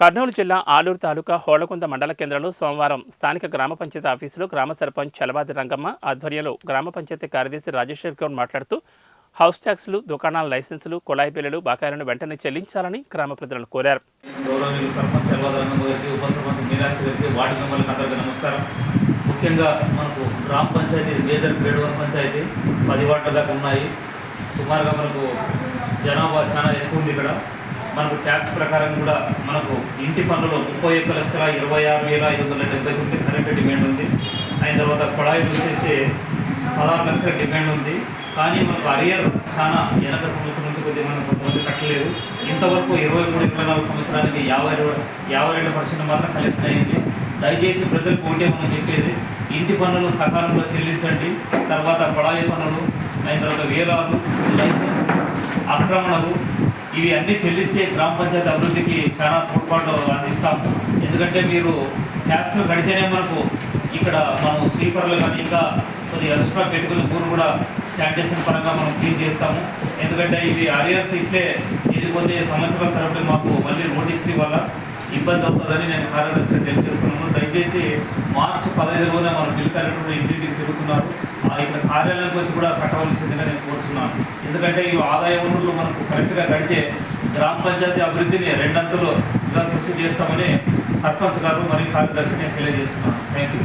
కర్నూలు జిల్లా ఆలూరు తాలూకా హోళకుంద మండల కేంద్రంలో సోమవారం స్థానిక గ్రామ పంచాయతీ ఆఫీసులో గ్రామ సర్పంచ్ చలబాది రంగమ్మ ఆధ్వర్యంలో గ్రామ పంచాయతీ కార్యదర్శి రాజేశ్వర్ గౌడ్ మాట్లాడుతూ హౌస్ ట్యాక్స్లు దుకాణాల లైసెన్సులు కుళాయి బిల్లులు బకాయిలను వెంటనే చెల్లించాలని గ్రామ ప్రజలను కోరారు. ముఖ్యంగా మనకు గ్రామ panchayat major grade one panchayat పది వార్డుల దాకా ఉన్నాయి. సుమారుగా మనకు జనాభా చాలా ఎక్కువ ఉంది ఇక్కడ. మనకు ట్యాక్స్ ప్రకారం కూడా మనకు ఇంటి పన్నులో ముప్పై ఒక్క లక్షల ఇరవై ఆరు వేల ఐదు వందల డెబ్బై తొమ్మిది కరెంట్ డిమాండ్ ఉంది. అయిన తర్వాత కొడాయి వచ్చేసి పదహారు లక్షల డిమాండ్ ఉంది. కానీ మనకు అరియర్ చాలా వెనక సంవత్సరం నుంచి కొద్దిగా మనం కొంతమంది కట్టలేదు. ఇంతవరకు ఇరవై మూడు ఇరవై నాలుగు సంవత్సరానికి యాభై యాభై రెండు పర్సెంట్ మాత్రం కలెక్షన్ అయింది. దయచేసి ప్రజలకు ఒకటే మనం చెప్పేది. ఇంటి పన్నులు సకాలంలో చెల్లించండి. తర్వాత కొడాయి పన్నులు అయిన తర్వాత వేలాలు లైసెన్స్ ఆక్రమణలు ఇవి అన్నీ చెల్లిస్తే గ్రామ పంచాయతీ అభివృద్ధికి చాలా తోడ్పాటు అందిస్తాం. ఎందుకంటే మీరు ట్యాక్స్లు కడితేనే మనకు ఇక్కడ మనం స్వీపర్లు కానీ ఇంకా కొద్ది ఎక్స్ట్రా పెట్టుకుని ఊరు కూడా శానిటేషన్ పరంగా మనం క్లీన్ చేస్తాము. ఎందుకంటే ఇవి అరియర్స్ ఇట్లే వెళ్ళిపోతే సంవత్సరాల తరబడి మాకు మళ్ళీ నోటీసులు వల్ల ఇబ్బంది అవుతుందని నేను కార్యదర్శిగా తెలియజేస్తున్నాను. దయచేసి మార్చి పదహైదులోనే మన బిల్ కలెక్టర్ ఇంటింటికి తిరుగుతున్నారు. ఇక్కడ కార్యాలయానికి వచ్చి కూడా కట్టవలసిందిగా నేను కోరుతున్నాను ఎందుకంటే ఈ ఆదాయ వనరులు మనకు కరెక్ట్గా కడితే గ్రామ పంచాయతీ అభివృద్ధిని రెండంతలు ఇలా కృషి చేస్తామని సర్పంచ్ గారు మరియు కార్యదర్శి నేను తెలియజేస్తున్నాను. Thank you